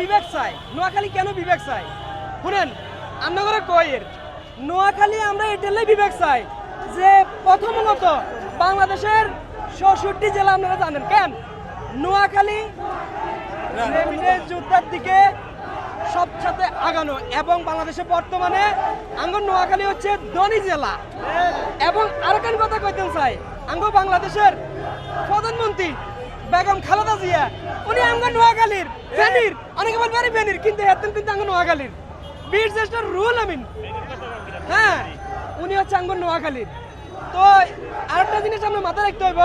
বিবেক চাই নোয়াখালী কেন বিবেক চাই শুনেন আমরা কয়ের। নোয়াখালী আমরা এটাই বিবেক চাই যে প্রথমত বাংলাদেশের ষষ্ঠটি জেলা আপনারা জানেন। কেন? নোয়াখালী যুদ্ধের দিকে সবসাথে আগানো এবং বাংলাদেশে বর্তমানে আঙ্গন নোয়াখালী হচ্ছে ধনী জেলা। এবং আরেকখান কথা কইতেন চাই আঙ্গ বাংলাদেশের প্রধানমন্ত্রী বেগম খালেদা জিয়া, উনি আঙ্গ নোয়াখালীর, ফেনীর, অনেকে বলবে আরে ফেনীর, কিন্তু হেতেন কিন্তু আঙ্গ নোয়াখালীর। বীর জ্যেষ্ঠ রুল আমিন। হ্যাঁ উনি হচ্ছে আঙ্গ নোয়াখালীর। তো আরেকটা জিনিস আমরা মাথায় রাখতে হইব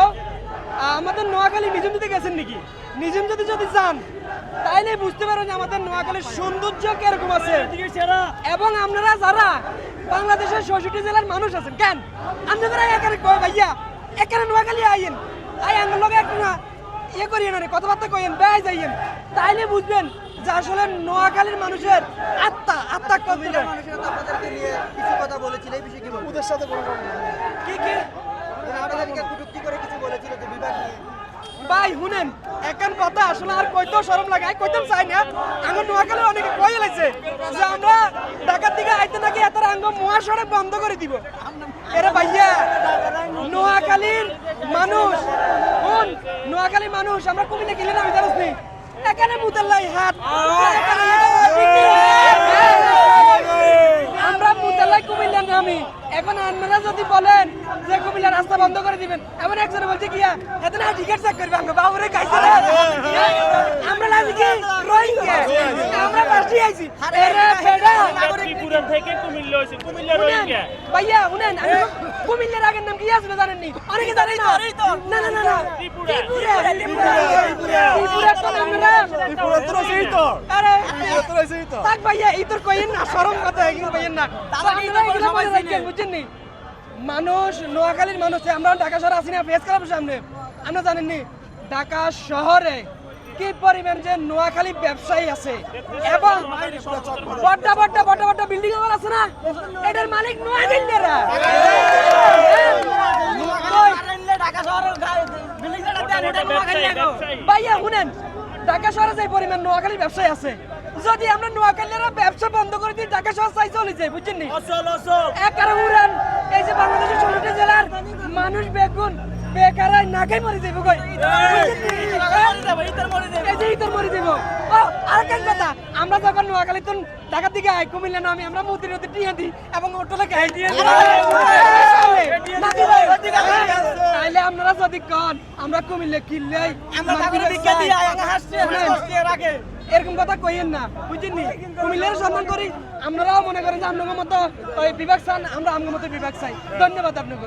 আমাদের নোয়াখালী দিতে গেছেন নাকি? নিজম যদি যদি যান, তাইলে বুঝতে পারো যে আমাদের নোয়াখালীর সৌন্দর্য কীরকম আছে। এবং আপনারা যারা বাংলাদেশের ষষ্ঠটি জেলার মানুষ আছেন, কেন? আপনারা এখানে ভাইয়া, এখানে নোয়াখালী আইন। আই, আমার লগে একটু ইয়ে করিয়েন না রে, কথাবার্তা কইেন বেড়াই যাইয়েন। তাইলে বুঝবেন যে আসলে নোয়াখালীর মানুষের আত্মা আত্মা মানুষের আপনাদেরকে নিয়ে কিছু কথা বলেছিল এই বিষয়ে কি বলব ওদের সাথে কোনো কি কি? আপনাদেরকে কটূক্তি করে কিছু বলেছিল যে বিভাগ নিয়ে। ভাই শুনেন এখন কথা আসলে আর কইতেও শরম লাগে। আমি কইতেও চাই না আমার নোয়াখালীর অনেকে কই লাইছে যে আমরা ঢাকার দিকে আইতে নাকি এত আঙ্গ মোয়া সড়ক বন্ধ করে দিব। এরে ভাইয়া নোয়াখালীর মানুষ কোন নোয়াখালী মানুষ, আমরা কুমিল্লা গেলে আমি জানিস এখানে মুতাল্লাই হাত। আমরা মুতাল্লাই কুমিল্লা নামি। এখন আপনারা যদি বলেন যে কুমিল্লা রাস্তা বন্ধ করে দিবেন, এমন একজনে বলছে কি এত না টিকিট চেক করবে আমরা বাবুরে খাইছে না আমরা লাগি কি রোহিঙ্গা। আমরা পাশে আইছি এরে বেড়া ত্রিপুরা থেকে কুমিল্লা হয়েছে। কুমিল্লা রোহিঙ্গা। ভাইয়া শুনেন। আমি কুমিল্লার আগের নাম কি আসলে জানেন নি? অনেকে জানে না। না না না না। ত্রিপুরা। ত্রিপুরা ত্রিপুরা ত্রিপুরা। তো আমরা ত্রিপুরা তো রয়েছেই তো। আরে ত্রিপুরা তো রয়েছেই তো। থাক ভাইয়া এই তোর কইেন না শরম কথা এগুলো কইেন না। আপনারা এগুলো মনে রাখবেন, বুঝছেন নি? মানুষ নোয়াখালীর মানুষ আমরা ঢাকা শহরে আসি না ফেস খারাপ সামনে। আমরা জানেন নি ঢাকা শহরে কি পরিমাণ যে নোয়াখালী ব্যবসায়ী আছে এবং বড় বড় বড় বড় বিল্ডিং আমার আছে না? এটার মালিক নোয়াখালীরা ব্যবসায়ী ব্যবসায়ী ভাইয়া শুনেন ঢাকা শহরে যে পরিমাণ নোয়াখালী ব্যবসায়ী আছে যদি আমরা নোয়াখালীরা ব্যবসা বন্ধ করে দিই ঢাকা শহর চাই চলে যাই বুঝছেন নি? একারে উড়ান এই যে বাংলাদেশের ষোলোটি জেলার মানুষ বেগুন বেকারাই না খাই মরে যাইব কই ইতর মরে যাইব আরেকটা কথা আমরা যখন নোয়াখালী তো ঢাকার দিকে আই কুমিল্লা নামি আমরা নদী টিয়া দিই এবং অটোলে দিয়ে তাইলে আপনারা যদি কন আমরা কুমিল্লা কিনলেই এরকম কথা কইেন না বুঝছেন নি কুমিল্লার সম্মান করি আপনারাও মনে করেন যে আপনার মতো বিভাগ চান আমরা আমার মতো বিভাগ চাই ধন্যবাদ আপনার